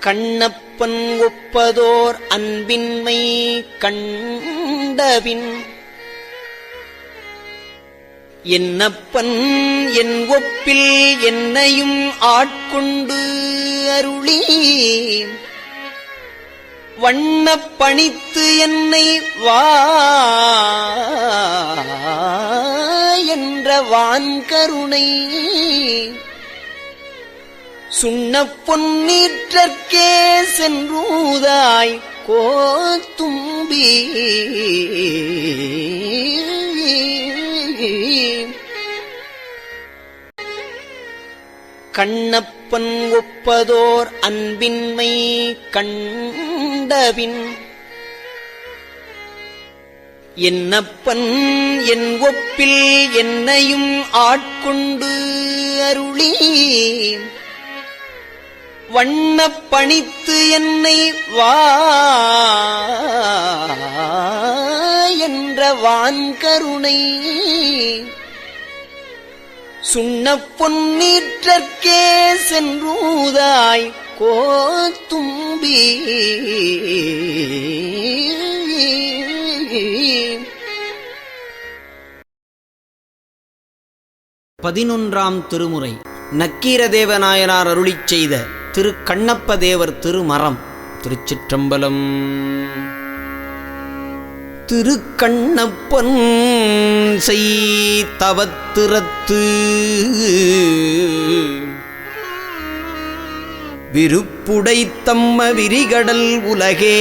கண்ணப்பன் ஒப்பதோர் அன்பின்மை கண்டபின். என்னப்பன் என் ஒப்பில் என்னையும் ஆட்கொண்டு அருளி வண்ணப் பணித்து என்னை வா என்ற வான்கருணை சுண்ண பொன்னீற்றற்கே சென்றூதாய் கோத்தும்பி. கண்ணப்பன் ஒப்பதோர் அன்பின்மை கண்டபின். என்னப்பன் என் ஒப்பில் என்னையும் ஆட்கொண்டு அருளி வண்ணப் பணித்து என்னை வா என்ற வான்கருணை சுண்ணப் பொன்னீற்றற்கே சென்றூதாய் கோத்தும்பி பதினொன்றாம் திருமுறை. நக்கீரதேவநாயனார் அருளிச் செய்த திரு கண்ணப்ப தேவர் திருமரம். திருச்சிற்றம்பலம். திருக்கண்ணப்பன் செய் தவத்திரத்து விருப்புடை தம்ம விரிகடல் உலகே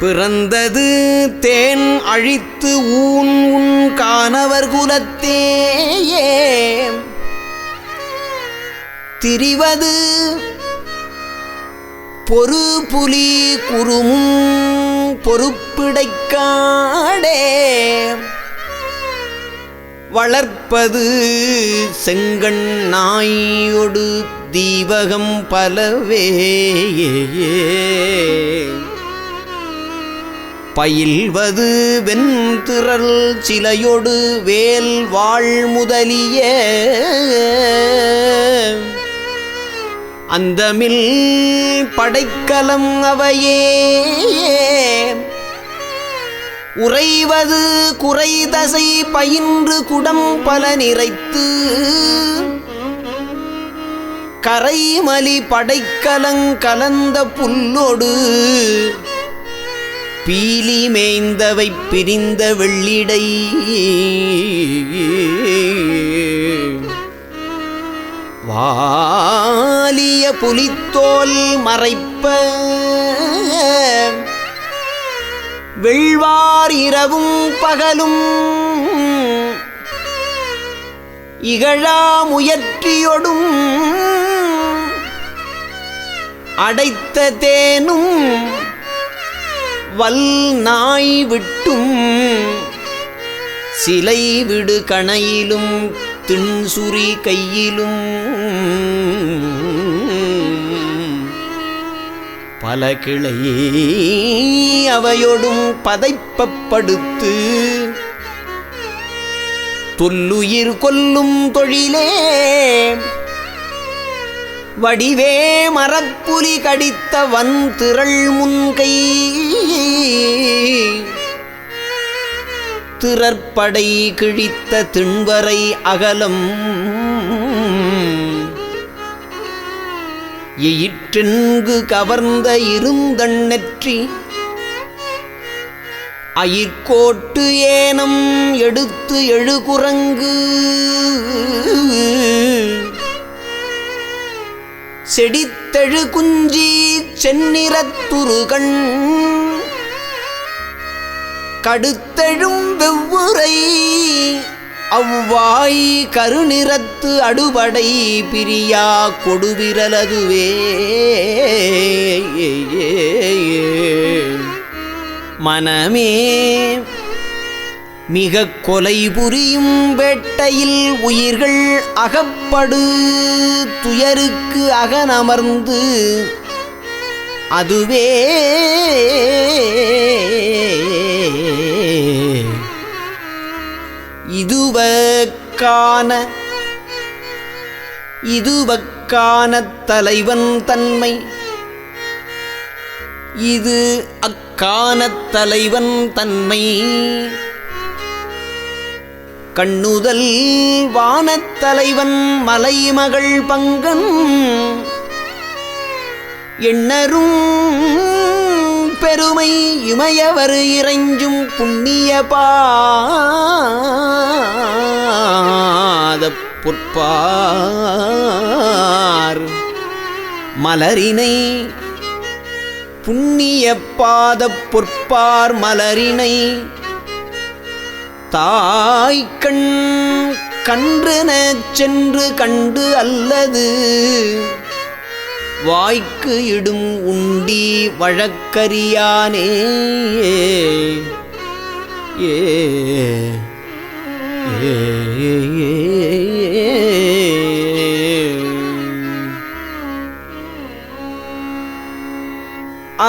பிறந்தது தேன் அழித்து ஊன் உன் காணவர் குலத்தேயே. திரிவது பொறு புலி குறுமும் பொறுப்பிடைக்காடே. வளர்ப்பது செங்கண் நாயொடு தீபகம் பலவே பயில்வது வெண்திரள் சிலையொடு வேல் வாழ் முதலிய அந்தமில் படைக்கலம் அவையே. உறைவது குறைதசை பயின்று குடம் பல நிறைத்து. கரைமலி படைக்கலங் கலந்த புல்லொடு பீலி மேய்ந்தவை பிரிந்த வெள்ளிடை. வாலிய புலித்தோல் மறைப்ப. வெள்வார் இரவும் பகலும். இகழா முயற்சியொடும் அடைத்த தேனும் வல் நாய் விட்டும் சிலை விடு கணையிலும் திண்சுரி கையிலும். பல கிளையே அவையோடும் பதைப்பப்படுத்து தொல்லுயிர் கொல்லும் தொழிலே வடிவே மரப்புலி கடித்த வன் திரள் முன்கை. திறற்படை கிழித்த திண்வரை அகலம். எயிற்றென்கு கவர்ந்த இருந்தண்ணற்றி அயிர்கோட்டு ஏனம் எடுத்து எழுகுரங்கு. செடித்தழு குஞ்சி செந்நிறத்துருகண் கடுத்தெழும் வெவ்வுரை அவ்வாய் கருநிறத்து அடுபடை பிரியா கொடுவிரலதுவே. மனமே மிக கொலை புரியும் வேட்டையில் உயிர்கள் அகப்படு. துயருக்கு அகனமர்ந்து அதுவே இதுவக்கான இதுவக்கான தலைவன் தன்மை. இது அக்கான தலைவன் தன்மை. கண்ணுதல் வானத்தலைவன் மலைமகள் பங்கன் எண்ணரும் பெருமை இமையவர் இறைஞ்சும் புண்ணிய பாத பொற்பார். மலரினை புண்ணிய பாத பொற்பார் மலரினை தாய்க்கண் கன்றென சென்று கண்டு அல்லது வாய்க்கு இடும் உண்டி வழக்கரியானே ஏ ஏ, ஏ, ஏ, ஏ.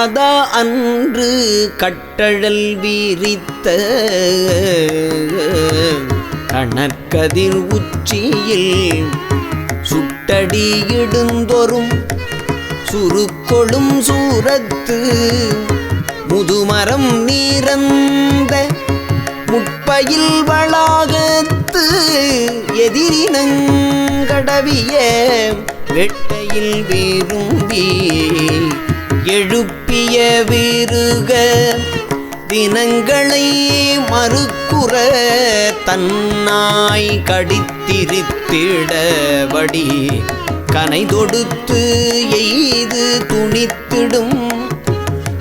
அதா அன்று கட்டழல் வீரித்த கணற்கதிர் உச்சியில் சுட்டடியிடுந்தொரும் இடுந்தொரும் சூரத்து முதுமரம் நீரந்த முட்பயில் வளாகத்து எதிரினங்கடவிய வெட்டையில் விரும்பி எழுப்பிய வீருக தினங்களை மறுக்குற தன்னாய் கடித்திருத்திட வடி. கனை தொடுத்து எய்து துணித்திடும்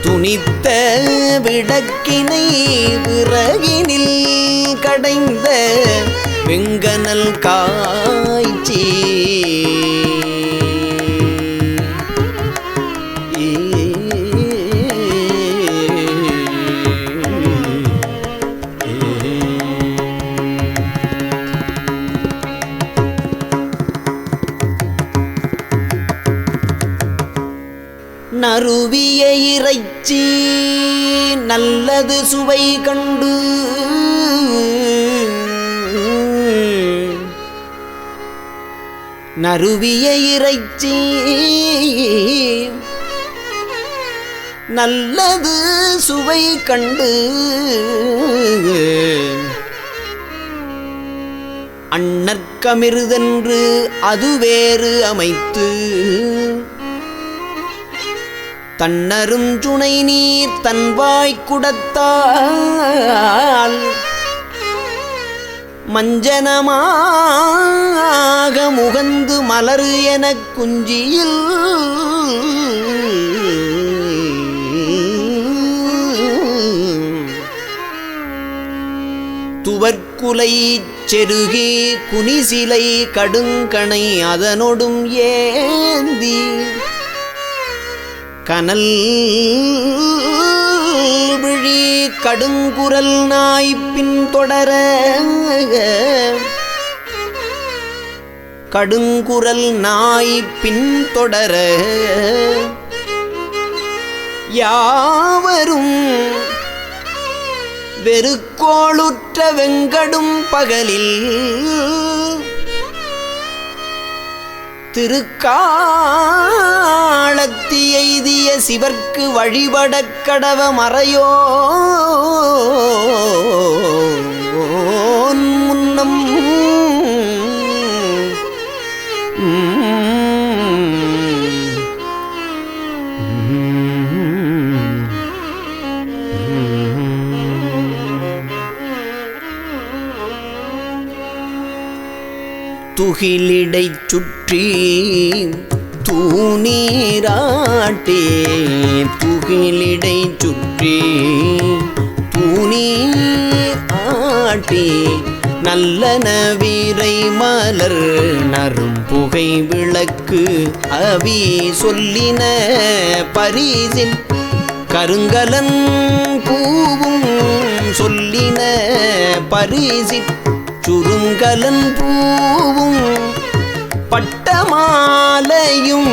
துணித்த விடக்கினை விறகினில் கடைந்த வெங்கனல் காய்ச்சி. நறுவிய இறைச்சி நல்லது சுவை கண்டு. நறுவிய இறைச்சி நல்லது சுவை கண்டு. அண்ணற்கமிருதென்று அது வேறு அமைத்து. தன்னரும் துணை நீர் தன்வாய் குடத்தால் மஞ்சனமாக முகந்து மலரு எனக் குஞ்சியில் துவர்க்குலை செருகி குனிசிலை கடுங்கணை அதனொடும் ஏந்தி கனல் விழி கடுங்குரல் நாய்ப்பின் தொடர கடுங்குரல் நாய் பின்தொடர யாவரும் வெறுக்கோளுற்ற வெங்கடும் பகலில் திருக்காலத்தி எய்திய சிவர்க்கு வழிபடக் கடவ மறையோ துகிலிடை சுற்றி தூணீராட்டே. துகிலிடை சுற்றி தூணீர் ஆட்டே நல்லன வீரை மலர் நரும் புகை விளக்கு அவி சொல்லின பரிசின் கருங்கலன் பூவும் சொல்லின பரிசிற் சுருங்கலன் பூவும் பட்டமாலையும்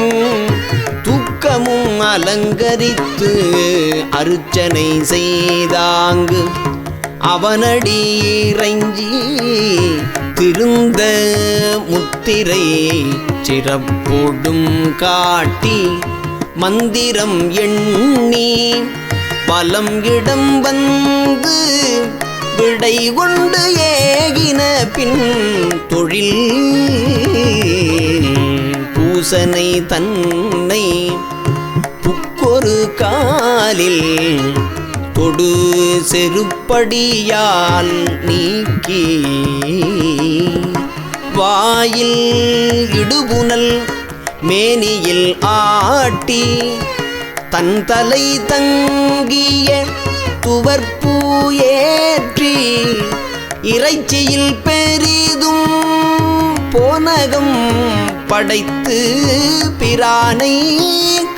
துக்கமும் அலங்கரித்து அர்ச்சனை செய்தாங்கு. அவனடி இறைஞ்சி திருந்த முத்திரை சிறப்போடும் காட்டி மந்திரம் எண்ணி பலம் இடம் வந்து விடை கொண்டு ஏகின பின் தொழில் பூசனை தன்னை புக்கொரு காலில் தொடு செருப்படியால் நீக்கி வாயில் இடுபுனல் மேனியில் ஆட்டி தன் தலை தங்கிய துவர்பூ ஏற்றி இறைச்சியில் பெரிதும் போனகம் படைத்து பிரானை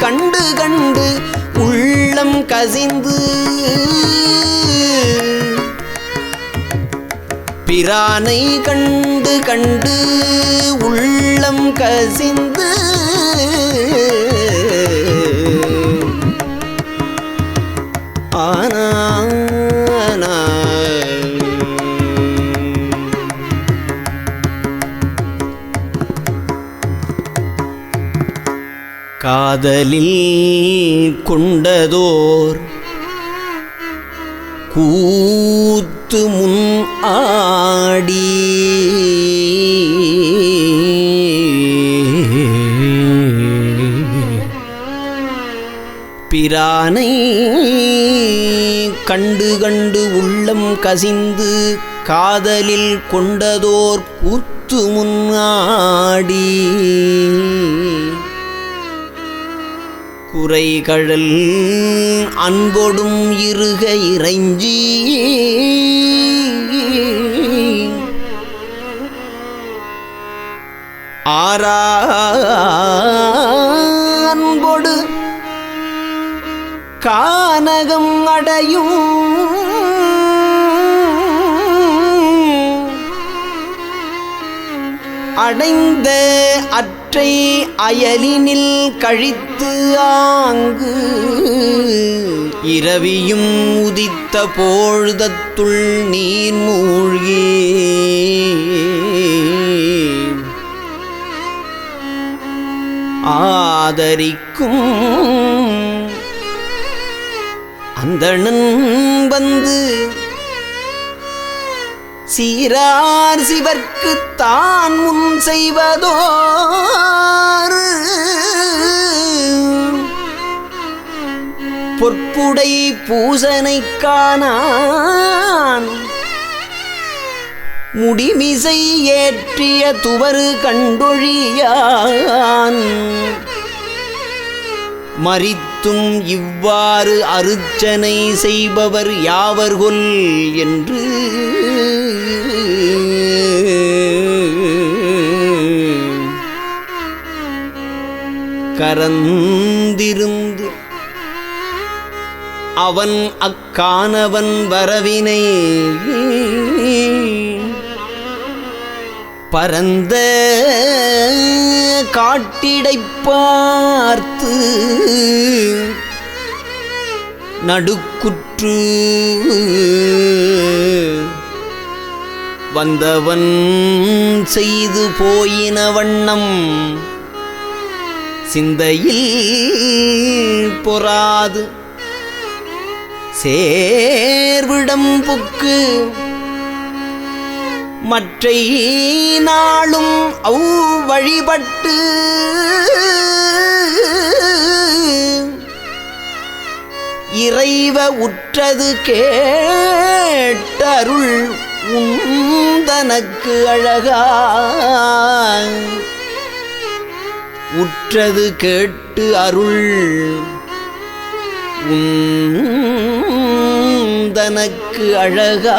கண்டு கண்டு உள்ளம் கசிந்து பிரானை கண்டு கண்டு உள்ளம் கசிந்து ஆனா காதலில் கொண்டதோர் கூத்து முன் ஆடி. பிரானை கண்டு கண்டு உள்ளம் கசிந்து காதலில் கொண்டதோர் கூத்து முன்னாடி குறைகழல் அன்பொடும் இருக இறைஞ்சி. ஆரா அன்பொடு கானகம் அடையும். அடைந்த அற்றை அயலினில் கழித்து ஆங்கு இரவியும் உதித்த பொழுதத்துள் நீர் மூழ்கி. ஆதரிக்கும் அந்தணன் வந்து சீரார் சிவர்க்கு தான் முன் செய்வதோ புடை பூசனை காணான். முடிமிசை ஏற்றிய துவரு கண்டொழியான். மறித்தும் இவ்வாறு அருச்சனை செய்பவர் யாவர்கொல் என்று. கரந்திருந்த அவன் அக்கானவன் வரவினை. பரந்த காட்டிடை பார்த்து நடுக்குற்று வந்தவன் செய்து போயின வண்ணம் சிந்தையில் பொறாது. சேர்விடம் புக்கு. மற்றை நாளும் அவ் வழிபட்டு. இறைவ உற்றது கேட்டருள் உந்தனக்கு அழகா உற்றது கேட்டு அருள் உந்தனக்கு அழகா.